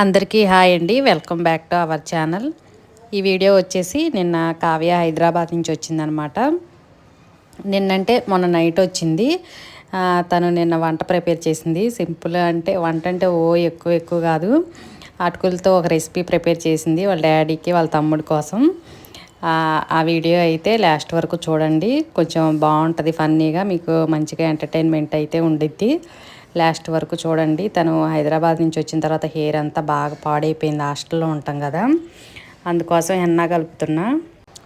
అందరికీ హాయ్ అండి. Welcome back to our channel. ఈ వీడియో వచ్చేసి నిన్న కావ్య హైదరాబాద్ నుంచి వచ్చిందనమాట. నిన్నంటే మొన్న నైట్ వచ్చింది. తను నిన్న వంట ప్రిపేర్ చేసింది. సింపుల్ అంటే వంట అంటే ఓ ఎక్కువ ఎక్కువ కాదు. అటుకులతో ఒక రెసిపీ ప్రిపేర్ చేసింది వాళ్ళ డాడీకి వాళ్ళ తమ్ముడి కోసం. ఆ, ఆ వీడియో అయితే లాస్ట్ వరకు చూడండి. కొంచెం బాగుంటుంది ఫన్నీగా మీకు మంచిగా ఎంటర్టైన్మెంట్ అయితే ఉండిద్ది. లాస్ట్ వరకు చూడండి. తను హైదరాబాద్ నుంచి వచ్చిన తర్వాత హెయిర్ అంతా బాగా పాడైపోయింది. హాస్టల్లో ఉంటాం కదా. అందుకోసం ఎన్నా కలుపుతున్నా.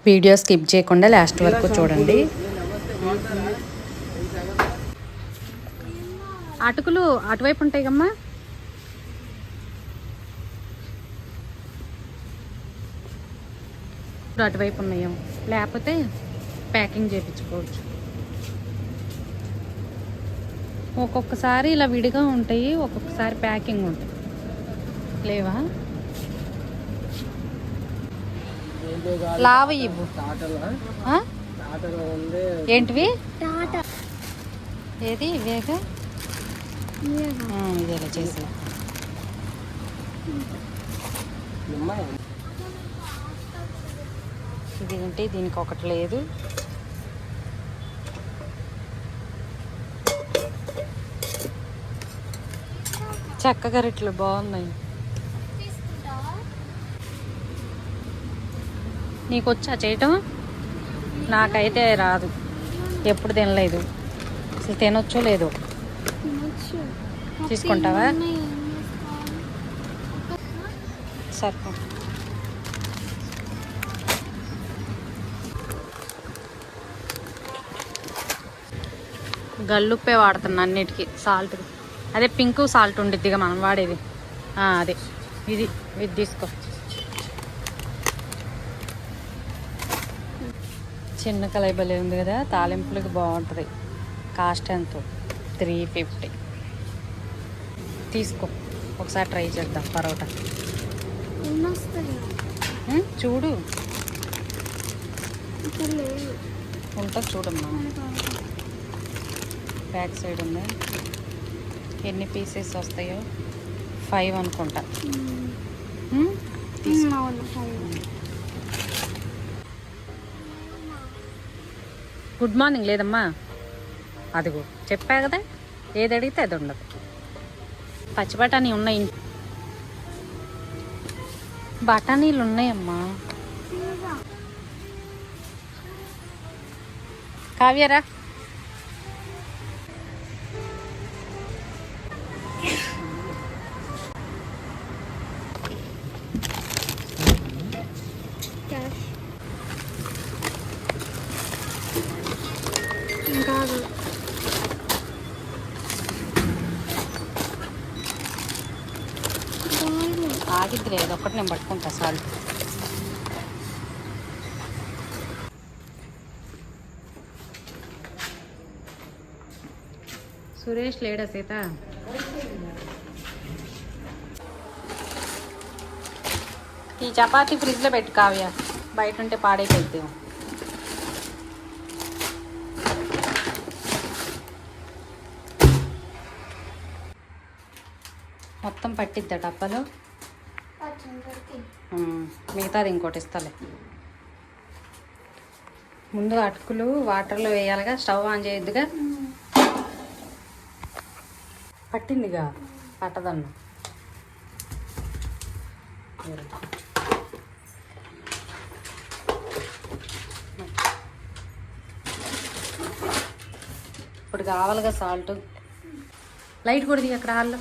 వీడియో స్కిప్ చేయకుండా లాస్ట్ వరకు చూడండి. అటుకులు అటువైపు ఉంటాయి కమ్మా ఇప్పుడు అటువైపు ఉన్నాయేమో. లేకపోతే ప్యాకింగ్ చేయించుకోవచ్చు. ఒక్కొక్కసారి ఇలా విడిగా ఉంటాయి ఒక్కొక్కసారి ప్యాకింగ్ ఉంటాయి. లేవా? లావ ఇవ్వు. ఏంటివి? ఏది? ఇవేగా? ఆ, ఇదేలా చేసి ఇది ఏంటి దీనికి ఒకటి లేదు. చెక్క గరిట్లు బాగున్నాయి. నీకు వచ్చా చేయటం? నాకైతే రాదు. ఎప్పుడు తినలేదు. అసలు తినొచ్చో లేదో. తీసుకుంటావా? సర్పు. గల్లుప్పే వాడుతున్నా అన్నిటికీ. సాల్ట్ అదే పింక్ సాల్ట్ ఉండిద్దిగా మనం వాడేది. అదే. ఇది ఇది తీసుకో. చిన్న కలయి భలే ఉంది కదా తాలింపులకి బాగుంటుంది. కాస్ట్ ఎంతో? Three fifty. తీసుకో. ఒకసారి ట్రై చేద్దాం పరోటా. చూడు. ఉంటుంది చూడమ్మా. బ్యాక్ సైడ్ ఉంది ఎన్ని పీసెస్ వస్తాయో? ఫైవ్ అనుకుంటా? గుడ్ మార్నింగ్ లేదమ్మా. అదిగో చెప్పా కదా ఏది అడిగితే అది ఉండదు. పచ్చి బఠానీ ఉన్నాయి బఠానీలు ఉన్నాయమ్మా. కావ్యరా? సురేష్ లేడా సీత? ఈ చపాతి ఫ్రిడ్జ్లో పెట్టు కావ్య. బయట ఉంటే పాడైపోద్ది మొత్తం పట్టిద్దా డబ్బాలో? మిగతాది ఇంకోటి ఇస్తాలే. ముందు అటుకులు వాటర్లో వేయాలిగా స్టవ్ ఆన్ చేయొద్దుగా. పట్టిందిగా పట్టదన్న. ఇప్పుడు కావాలిగా సాల్ట్. లైట్ కూడా అక్కడ హాల్లో.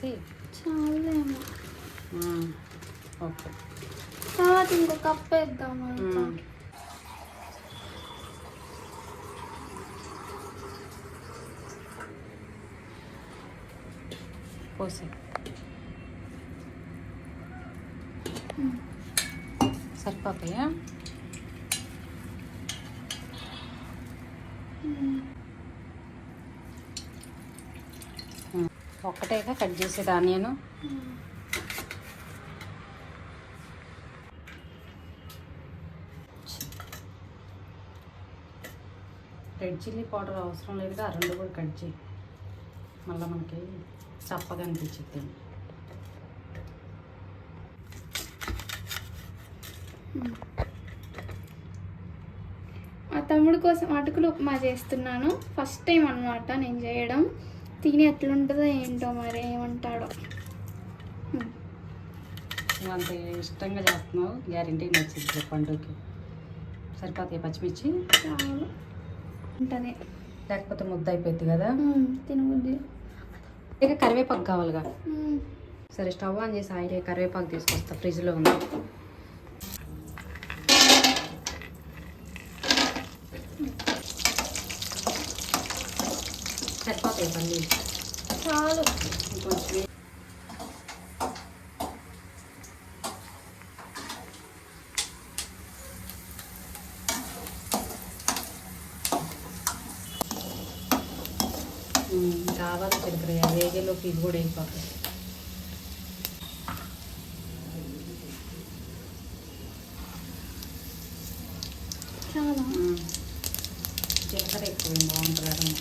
ఫుల్గా వేసి చాలేమో ఉమ్, ఓకే తర్వాత ఇంకో కప్ వేద్దాం ఉమ్. పోసి ఒకటేగా కట్ చేసేది ఆనియన్? రెడ్ చిల్లీ పౌడర్ అవసరం లేదుగా రెండు కూడా కట్ చేయి. మళ్ళీ మనకి చప్పగా అనిపించింది మా తమ్ముడు కోసం అటుకులు ఉప్మా చేస్తున్నాను. ఫస్ట్ టైం అనమాట నేను చేయడం. తిని ఎట్లుంటుందో ఏంటో మరి ఏమంటాడో. అంత ఇష్టంగా చేస్తున్నావు గ్యారంటీగా నచ్చింది పండుగకి. సరిపోతాయి పచ్చిమిర్చి? ఉంటుంది. లేకపోతే ముద్ద అయిపోద్ది కదా? తినబుద్ది ఇక కరివేపాకు కావాలిగా. సరే స్టవ్ ఆన్ చేసి ఆయిల్ కరివేపాకు తీసుకొస్తా ఫ్రిడ్జ్లో ఉంది సరిపోతాయి పల్లి చాలు ఇంకొంచెం వే- ఉమ్, కావాలి చిలకర వేగేలోకి ఇది కూడా అయిపోతుంది చాలా ఉమ్. జీలకర్ర ఎక్కువ బాగుంటుంది అరమ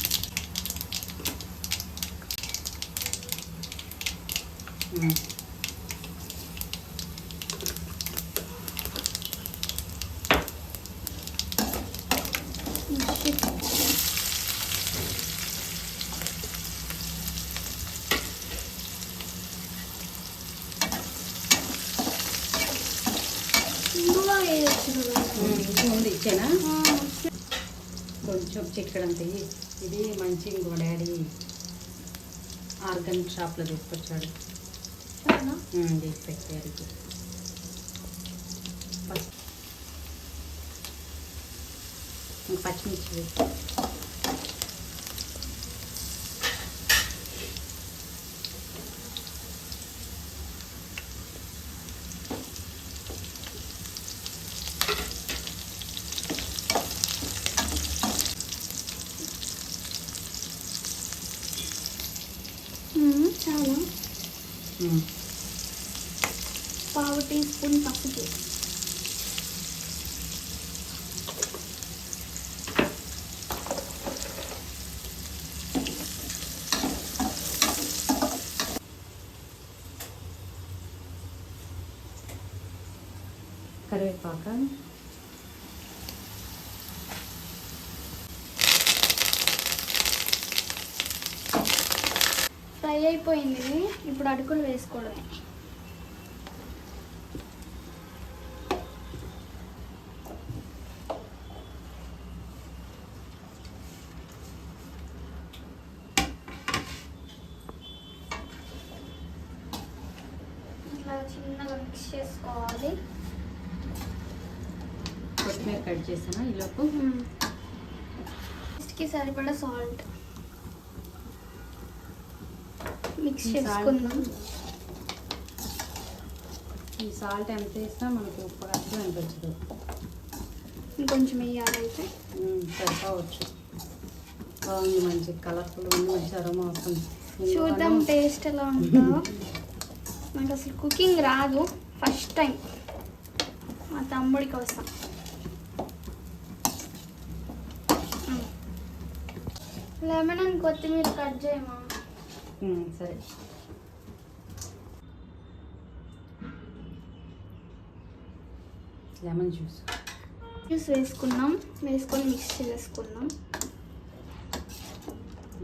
ఉమ్. ఇందులో వేయచ్చు కదా ఉమ్, ఇది ఉంది ఇచ్చేనా కొంచెం చిక్కడంత. ఇది మంచి ఇంకో డాడీ ఆర్గానిక్ షాప్లో తీసుకొచ్చాడు చాలా ఉమ్, తీసి పెట్టారు ఇది. పసుపు. ఇంక పచ్చిమిర్చి వేసి. మ్మ్, చాలా ఉమ్. పావు టీ స్పూన్ పసుపు కరివేపాక ఫ్రై అయిపోయింది. ఇప్పుడు అటుకులు వేసుకోవడమే ఇట్లా చిన్నగా మిక్స్ చేసుకోవాలి కొత్తిమీర కట్ చేసాను ఈలోపు టేస్ట్కి సరిపడా సాల్ట్. మిక్స్ చేసుకుందాం. ఈ సాల్ట్ ఎంత వేసినా మనకు ఉప్పు అసలు అనిపించదు ఇంకొంచెం వేయాలి అయితే ఉమ్, సరిపోవచ్చు. బాగుంది మంచి కలర్ఫుల్ ఉంది మంచి అరోమా వస్తుంది. చూద్దాం టేస్ట్ ఎలా ఉంటుందో నాకు అసలు కుకింగ్ రాదు ఫస్ట్ టైం. మా తమ్ముడి కోసం లెమన్ అండ్ కొత్తిమీర కట్ చేయమా సరే. Lemon juice. జ్యూస్ వేసుకున్నాం. వేసుకొని మిక్స్ చేసుకున్నాం.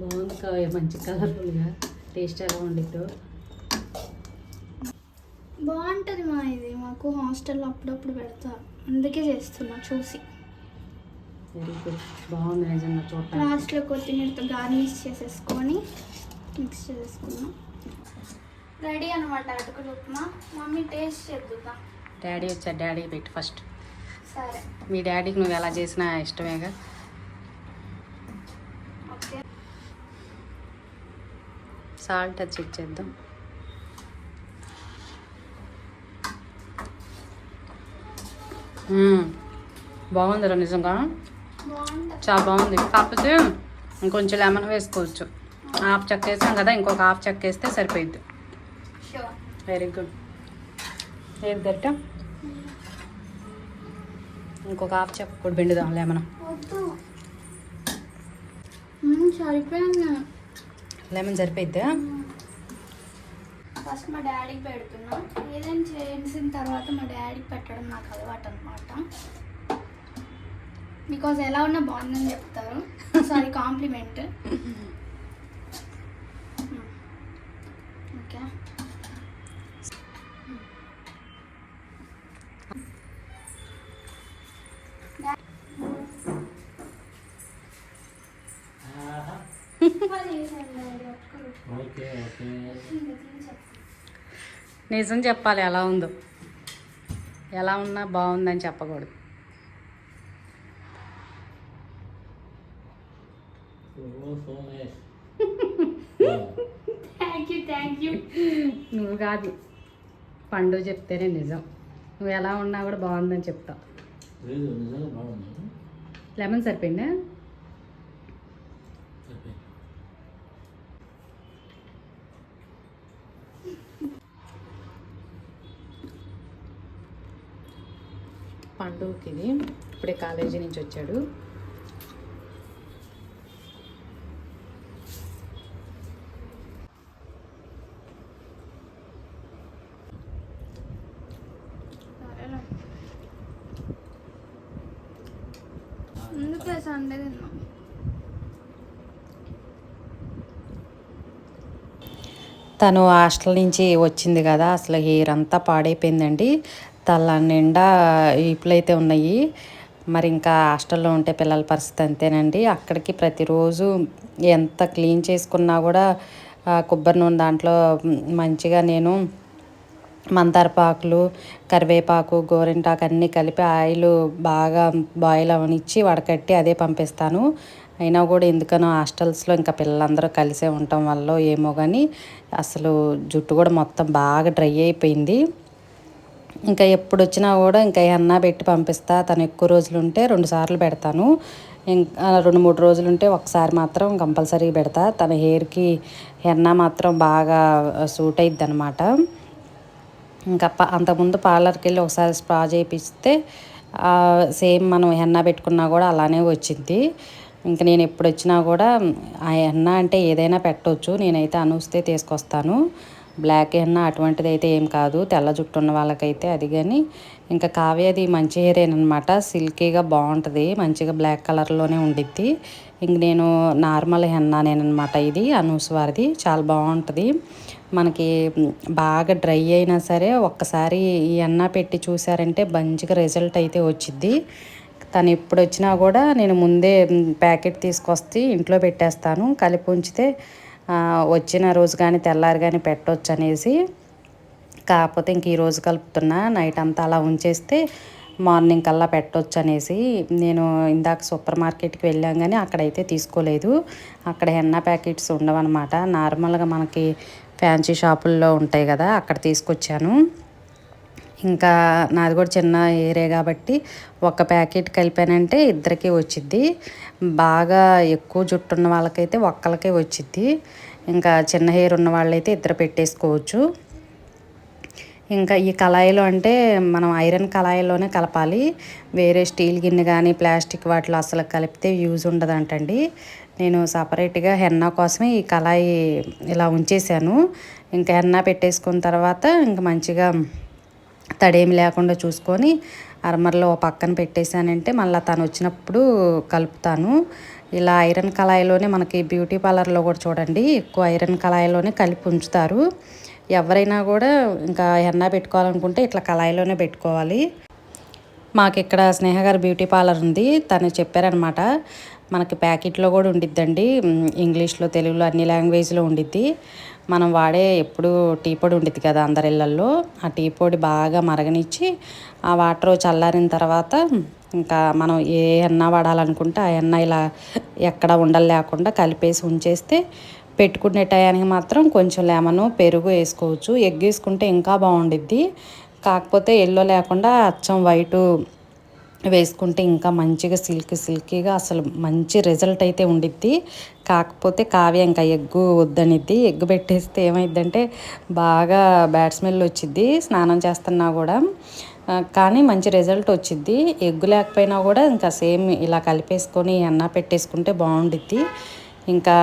బాగుంది కాయ మంచి కలర్ఫుల్గా టేస్ట్ ఎలా ఉండిద్దో. బాగుంటుంది మా ఇది. మాకు హాస్టల్లో అప్పుడప్పుడు పెడతారు అందుకే చేస్తున్నా చూసి. వెరీ గుడ్ బాగుంది నిజంగా చూడటానికి. లాస్ట్లో కొత్తిమీరతో గార్నిష్ చేసేసుకొని మిక్స్ చేసేసుకున్నాం రెడీ అనమాట అటుకులు ఉప్మా. మమ్మీ టేస్ట్ చేద్దాం డాడీ వచ్చారు డాడీ పెట్టి ఫస్ట్. సరే. మీ డాడీకి నువ్వు ఎలా చేసినా ఇష్టమేగా. ఓకే. సాల్ట్ అది చెక్ చేద్దాం. బాగుందిరా నిజంగా. చాలా బాగుంది. కాకపోతే ఇంకొంచెం లెమన్ వేసుకోవచ్చు. హాఫ్ చెక్క వేసాం కదా ఇంకొక హాఫ్ చెక్క వేస్తే సరిపోయిద్ది. వెరీ గుడ్ ఏది గట్ట ఇంకొక హాఫ్ చెక్క కూడా పిండుదాం లెమన్ లెమన్ సరిపోయిద్దా? ఫస్ట్ మా డాడీకి పెడుతున్నా. ఏదైనా చేసిన తర్వాత మా డాడీకి పెట్టడం నాకు అలవాటు అనమాట బికాజ్ ఎలా ఉన్నా బాగుందని చెప్తారు. Sorry compliment okay okay okay నిజం చెప్పాలి ఎలా ఉందో. ఎలా ఉన్నా బాగుందని చెప్పకూడదు. కాదు. పండు చెప్తేనే నిజం. నువ్వు ఎలా ఉన్నా కూడా బాగుందని చెప్తావు లేదు నిజంగా బాగుంది. లెమన్ సరిపోయిందా? సరిపోయింది. పండుకి ఇది ఇప్పుడే కాలేజీ నుంచి వచ్చాడు. తను హాస్టల్ నుంచి వచ్చింది కదా అసలు హెయిర్ అంతా పాడైపోయిందండి. తల నిండా ఇప్పులైతే ఉన్నాయి. మరి ఇంకా హాస్టల్లో ఉంటే పిల్లల పరిస్థితి అంతేనండి. అక్కడికి ప్రతిరోజు ఎంత క్లీన్ చేసుకున్నా కూడా కొబ్బరి నూనె దాంట్లో మంచిగా నేను మందారపాకులు కరివేపాకు గోరింటాకు అన్నీ కలిపి ఆయిల్ బాగా బాయిల్ అవనిచ్చి వడకట్టి అదే పంపిస్తాను. అయినా కూడా ఎందుకనో హాస్టల్స్లో ఇంకా పిల్లలందరూ కలిసే ఉండటం వల్ల ఏమో కానీ అసలు జుట్టు కూడా మొత్తం బాగా డ్రై అయిపోయింది. ఇంకా ఎప్పుడు వచ్చినా కూడా ఇంకా ఎన్న పెట్టి పంపిస్తా తను ఎక్కువ రోజులు ఉంటే రెండు సార్లు పెడతాను. ఇంకా రెండు మూడు రోజులు ఉంటే ఒకసారి మాత్రం కంపల్సరీ పెడతా. తన హెయిర్కి హెన్నా మాత్రం బాగా సూట్ అయిద్ది అనమాట ఇంకా ప అంతకుముందు పార్లర్కి వెళ్ళి ఒకసారి స్ప్రా చేయిస్తే సేమ్ మనం హెన్నా పెట్టుకున్నా కూడా అలానే వచ్చింది. ఇంకా నేను ఎప్పుడు వచ్చినా కూడా ఆ ఎన్న అంటే ఏదైనా పెట్టవచ్చు నేనైతే అనూస్తే తీసుకొస్తాను. బ్లాక్ ఎన్న అటువంటిది అయితే ఏం కాదు. తెల్ల జుట్టు ఉన్న వాళ్ళకైతే అది కానీ ఇంకా కావ్యది మంచి హెయిరేనమాట సిల్కీగా బాగుంటుంది మంచిగా బ్లాక్ కలర్లోనే ఉండిద్ది. ఇంక నేను నార్మల్ హెన్నానేనమాట ఇది అనూస్ వారిది. చాలా బాగుంటుంది మనకి బాగా డ్రై అయినా సరే ఒక్కసారి ఈ ఎన్న పెట్టి చూసారంటే మంచిగా రిజల్ట్ అయితే వచ్చిద్ది. తను ఎప్పుడు వచ్చినా కూడా నేను ముందే ప్యాకెట్ తీసుకొస్తే ఇంట్లో పెట్టేస్తాను. కలిపి ఉంచితే వచ్చిన రోజు కానీ తెల్లారి కానీ పెట్టవచ్చు అనేసి కాకపోతే ఇంక ఈరోజు కలుపుతున్నా. నైట్ అంతా అలా ఉంచేస్తే మార్నింగ్ కల్లా పెట్టొచ్చు అనేసి నేను ఇందాక సూపర్ మార్కెట్కి వెళ్ళాం కానీ అక్కడైతే తీసుకోలేదు. అక్కడ హెన్నా ప్యాకెట్స్ ఉండవన్నమాట. నార్మల్గా మనకి ఫ్యాన్సీ షాపుల్లో ఉంటాయి కదా అక్కడ తీసుకొచ్చాను. ఇంకా నాది కూడా చిన్న ఏరియా కాబట్టి ఒక ప్యాకెట్ కలిపానంటే ఇద్దరికి వచ్చిద్ది. బాగా ఎక్కువ జుట్టు ఉన్న వాళ్ళకైతే ఒక్కలకే వచ్చిద్ది. ఇంకా చిన్న హెయిర్ ఉన్న వాళ్ళైతే ఇద్దరు పెట్టేసుకోవచ్చు. ఇంకా ఈ కళాయిలో అంటే మనం ఐరన్ కళాయిలోనే కలపాలి. వేరే స్టీల్ గిన్నె కానీ ప్లాస్టిక్ వాటిలో అసలు కలిపితే యూజ్ ఉండదంటండి. నేను సపరేట్గా హెన్నా కోసమే ఈ కళాయి ఇలా ఉంచేసాను ఇంకా హెన్నా పెట్టేసుకున్న తర్వాత ఇంకా మంచిగా తడేమి లేకుండా చూసుకొని అరమరలో పక్కన పెట్టేశానంటే మళ్ళీ తను వచ్చినప్పుడు కలుపుతాను. ఇలా ఐరన్ కళాయిలోనే మనకి బ్యూటీ పార్లర్లో కూడా చూడండి ఎక్కువ ఐరన్ కళాయిలోనే కలిపి ఉంచుతారు. ఎవరైనా కూడా ఇంకా ఎన్న పెట్టుకోవాలనుకుంటే ఇట్లా కళాయిలోనే పెట్టుకోవాలి. మాకు ఇక్కడ స్నేహ గారి బ్యూటీ పార్లర్ ఉంది తను చెప్పారనమాట మనకి ప్యాకెట్లో కూడా ఉండిద్దండి. ఇంగ్లీష్లో తెలుగులో అన్ని లాంగ్వేజ్లో ఉండిద్ది. మనం వాడే ఎప్పుడు టీ పొడి ఉండిద్ది కదా అందరి ఇళ్ళల్లో. ఆ టీ పొడి బాగా మరగనిచ్చి ఆ వాటర్ చల్లారిన తర్వాత ఇంకా మనం ఏ ఎన్న వాడాలనుకుంటే ఆ ఎన్న ఇలా ఎక్కడ ఉండలు లేకుండా కలిపేసి ఉంచేస్తే పెట్టుకునే టయానికి మాత్రం కొంచెం లెమను పెరుగు వేసుకోవచ్చు. ఎగ్ వేసుకుంటే ఇంకా బాగుండిద్ది. కాకపోతే ఎల్లో లేకుండా అచ్చం వైటు వేసుకుంటే ఇంకా మంచిగా సిల్క్ సిల్కీగా అసలు మంచి రిజల్ట్ అయితే ఉండిద్ది. కాకపోతే కావ్య ఇంకా ఎగ్గు వద్దనిద్ది. ఎగ్గు పెట్టేస్తే ఏమైద్దంటే బాగా బ్యాడ్ స్మెల్ వచ్చిద్ది. స్నానం చేస్తున్నా కూడా. కానీ మంచి రిజల్ట్ వచ్చిద్ది. ఎగ్గు లేకపోయినా కూడా ఇంకా సేమ్ ఇలా కలిపేసుకొని అన్న పెట్టేసుకుంటే బాగుండిద్ది. ఇంకా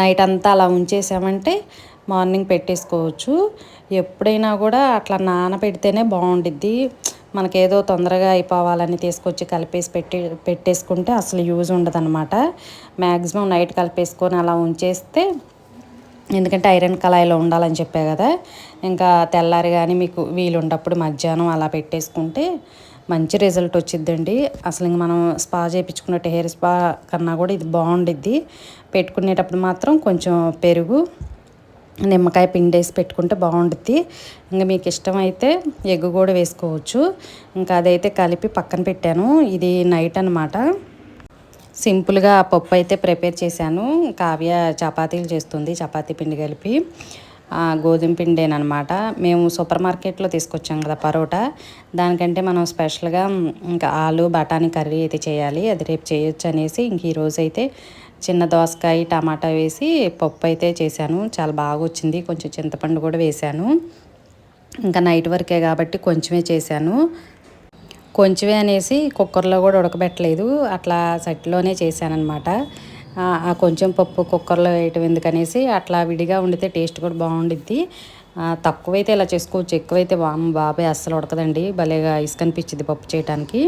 నైట్ అంతా అలా ఉంచేసామంటే మార్నింగ్ పెట్టేసుకోవచ్చు. ఎప్పుడైనా కూడా అట్లా నానబెడితేనే బాగుండిద్ది. మనకేదో తొందరగా అయిపోవాలని తీసుకొచ్చి కలిపేసి పెట్టి పెట్టేసుకుంటే అసలు యూజ్ ఉండదన్నమాట. మ్యాక్సిమం నైట్ కలిపేసుకొని అలా ఉంచేస్తే ఎందుకంటే ఐరన్ కళాయిలో ఉండాలని చెప్పే కదా. ఇంకా తెల్లారి కానీ మీకు వీలుండప్పుడు మధ్యాహ్నం అలా పెట్టేసుకుంటే మంచి రిజల్ట్ వచ్చిద్దండి. అసలు ఇంక మనం స్పా చేయించుకున్నట్టు హెయిర్ స్పా కన్నా కూడా ఇది బాగుండిద్ది. పెట్టుకునేటప్పుడు మాత్రం కొంచెం పెరుగు నిమ్మకాయ పిండి వేసి పెట్టుకుంటే బాగుంటుంది ఇంకా మీకు ఇష్టమైతే ఎగ్గు కూడా వేసుకోవచ్చు. ఇంకా అదైతే కలిపి పక్కన పెట్టాను. ఇది నైట్ అనమాట సింపుల్గా పప్పు అయితే ప్రిపేర్ చేశాను. కావ్య చపాతీలు చేస్తుంది చపాతీ పిండి కలిపి. గోధుమ పిండేనమాట మేము సూపర్ మార్కెట్లో తీసుకొచ్చాం కదా పరోటా. దానికంటే మనం స్పెషల్గా ఇంకా ఆలు బఠానీ కర్రీ అయితే చేయాలి. అది రేపు చేయొచ్చు అనేసి ఇంక ఈరోజైతే చిన్న దోసకాయ టమాటా వేసి పప్పు అయితే చేశాను. చాలా బాగా వచ్చింది కొంచెం చింతపండు కూడా వేశాను. ఇంకా నైట్ వరకే కాబట్టి కొంచెమే చేశాను. కొంచెమే అనేసి కుక్కర్లో కూడా ఉడకబెట్టలేదు. అట్లా సెట్లోనే చేశానమాట ఆ కొంచెం పప్పు కుక్కర్లో వేయటం ఎందుకనేసి అట్లా విడిగా వండితే టేస్ట్ కూడా బాగుండిద్ది. తక్కువైతే ఇలా చేసుకోవచ్చు. ఎక్కువైతే వామ్ బాబాయ్ అస్సలు ఉడకదండి. భలేగా ఇసుకనిపించింది పప్పు చేయడానికి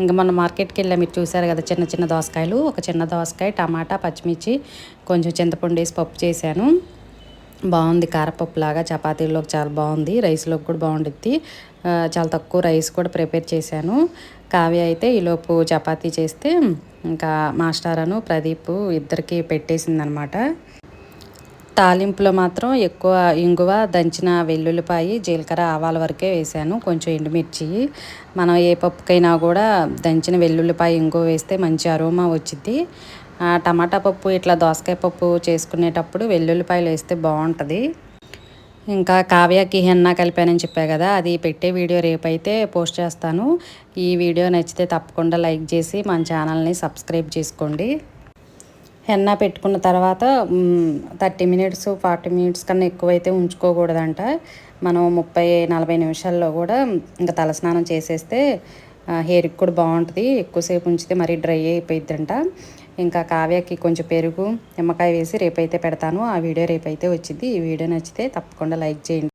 ఇంకా మన మార్కెట్కి వెళ్ళా. మీరు చూసారు కదా చిన్న చిన్న దోసకాయలు. ఒక చిన్న దోసకాయ టమాటా పచ్చిమిర్చి కొంచెం చింతపండు వేసి పప్పు చేశాను. బాగుంది. కారపప్పు లాగా చాలా బాగుంది. రైస్లోకి కూడా బాగుండుద్ది. చాలా తక్కువ రైస్ కూడా ప్రిపేర్ చేశాను. కావ్య అయితే ఈలోపు చపాతీ చేస్తే ఇంకా మాస్టారను ప్రదీప్ ఇద్దరికి పెట్టేసిందనమాట. తాలింపులో మాత్రం ఎక్కువ ఇంగువ దంచిన వెల్లుల్లిపాయి జీలకర్ర ఆవాల వరకే వేసాను. కొంచెం ఎండుమిర్చి మనం ఏ పప్పుకైనా కూడా దంచిన వెల్లుల్లిపాయ ఇంగువ వేస్తే మంచి అరోమా వచ్చింది టమాటా పప్పు ఇట్లా దోసకాయ పప్పు చేసుకునేటప్పుడు వెల్లుల్లిపాయలు వేస్తే బాగుంటుంది. ఇంకా కావ్యకి హెన్నా కలిపానని చెప్పా కదా అది పెట్టే వీడియో రేపైతే పోస్ట్ చేస్తాను. ఈ వీడియో నచ్చితే తప్పకుండా లైక్ చేసి మన ఛానల్ని సబ్స్క్రైబ్ చేసుకోండి. హెన్నా పెట్టుకున్న తర్వాత థర్టీ మినిట్స్ ఫార్టీ మినిట్స్ కన్నా ఎక్కువైతే ఉంచుకోకూడదంట. మనం ముప్పై నలభై నిమిషాల్లో కూడా ఇంకా తలస్నానం చేసేస్తే హెయిర్కి కూడా బాగుంటుంది. ఎక్కువసేపు ఉంచితే మరీ డ్రై అయిపోయిద్దంట. ఇంకా కావ్యకి కొంచెం పెరుగు నిమ్మకాయ వేసి రేపైతే పెడతాను. ఆ వీడియో రేపైతే వచ్చింది ఈ వీడియో నచ్చితే తప్పకుండా లైక్ చేయండి.